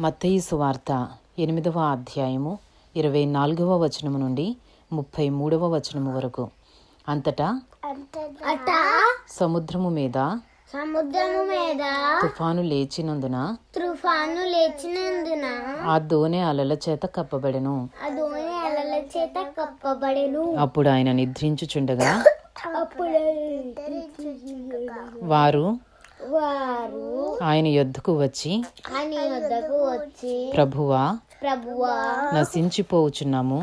మత్తయి సువార్త ఎనిమిదవ అధ్యాయము ఇరవై నాలుగవ వచనము నుండి ముప్పై మూడవ వచనము వరకు. అంతటా సముద్రము మీద సముద్రము మీద తుఫాను లేచినందున తుఫాను లేచినందున ఆ దోణె అలల చేత కప్పబడెను. ఆ దోణి అలల చేత కప్పబడెను. అప్పుడు ఆయన నిద్రించుచుండగా అప్పుడు వారు వారు ఆయన యొద్దకు వచ్చి ప్రభువా ప్రభువా నశించిపోవుచున్నాము.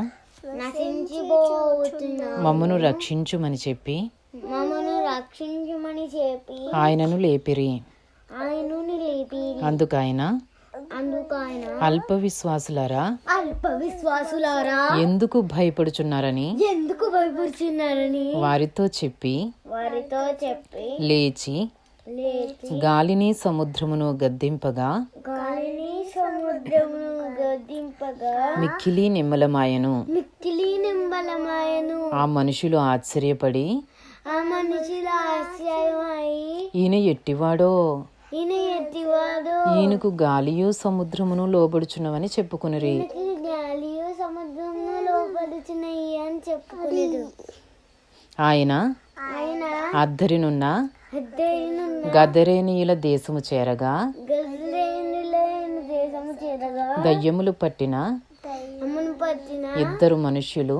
మమ్మను రక్షించుమని చెప్పి మమ్మను రక్షించమని చెప్పి ఆయనను లేపిరి. ఆయనను లేపి అందుకైన అల్ప విశ్వాసులారా అల్ప విశ్వాసులారా ఎందుకు భయపడుచున్నారని? ఎందుకు భయపడుచున్నారని? వారితో చెప్పి వారితో చెప్పి లేచి గాలిని సముద్రమును గద్దింపగా గాలిని సముద్రమును గద్దింపగా మిక్కిలి నిమ్మలమాయను. మిక్కిలి నింబలమాయను ఆ మనుషులు ఆశ్చర్యపడి ఆ మనుషుల ఆశ్చర్యమై ఈయన ఎట్టివాడో? ఈయన ఎత్తివాడు ఈయనకు గాలియు సముద్రమును లోబడుచున్నవని చెప్పుకునిరి. గాలియు సముద్రమును లోపడుచున్నాయి అని చెప్పుకునేది ఆయన ఆయన అద్దరినున్న అద్దరిను గదరేనీయుల దేశము చేరగా దయ్యములు పట్టిన ఇద్దరు మనుష్యులు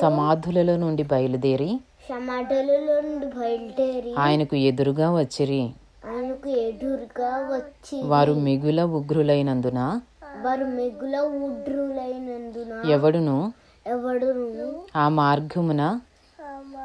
సమాధులలో నుండి బయలుదేరి సమాధులలో నుండి బయలుదేరి ఆయనకు ఎదురుగా వచ్చిరి. ఆయనకు ఎదురుగా వచ్చి వారు మిగుల ఉగ్రులైనందున వారు మెగుల ఎవడును? ఎవడును? ఆ మార్గమున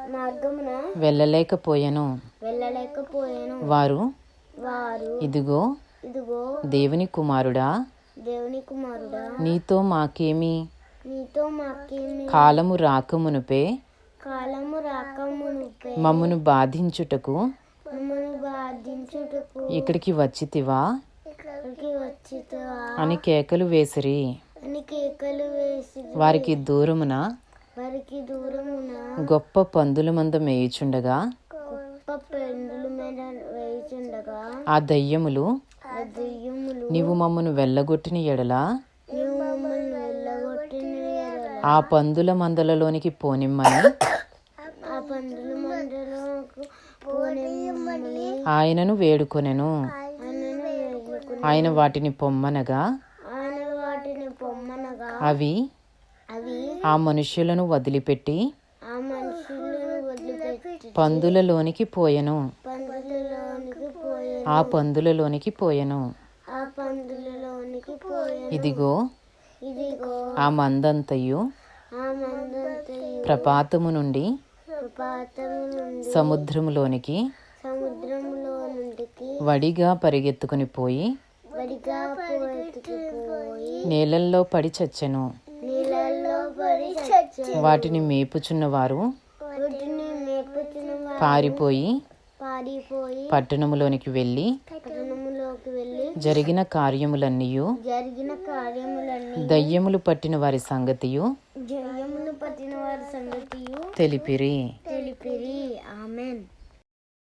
మార్గమున వెళ్ళలేకపోయెను. వెళ్ళలేకపోయాను. వారు? వారు ఇదిగో ఇదిగో దేవుని కుమారుడా. దేవుని కుమారుడా. నీతో మాకేమి? నీతో మాకేమి? కాలము రాకమునుపే కాలము రాకమునుపై. మమ్మను బాధించుటకు మమ్మను బాధించుటకు. ఇక్కడికి వచ్చితివా? ఇక్కడికి వచ్చితవా? అని కేకలు వేసిరి. అని కేకలు వేసి వారికి దూరమున వారికి దూరమున గొప్ప పందుల మంద మేయుచుండగా గొప్ప పెండుల మీద వేయుచుండగా ఆ దయ్యములు నీవు మమ్మను వెళ్ళగొట్టిన ఎడల? ఆ పందుల మందలలోనికి పోనిమ్మని ఆయనను వేడుకొనెను. ఆయన వాటిని పొమ్మనగా? అవి ఆ మనుష్యులను వదిలిపెట్టి పందులలోనికి పోయెను. ఆ పందులలోనికి పోయెను. ఇదిగో ఆ మందంతయు ప్రపాతము నుండి సముద్రములోనికి వడిగా పరిగెత్తుకుని పోయి నీళ్ళల్లో పడి చచ్చెను. వాటిని మేపుచున్నవారు పారిపోయి పారిపోయి పట్టణములోనికి వెళ్ళి పట్టణములోకి వెళ్ళి జరిగిన కార్యములన్నీయు జరిగిన కార్యములన్నీ దయ్యములు పట్టిన వారి సంగతియు పట్టిన వారి సంగతియు తెలిపిరి. తెలిపిరి. ఆమెన్.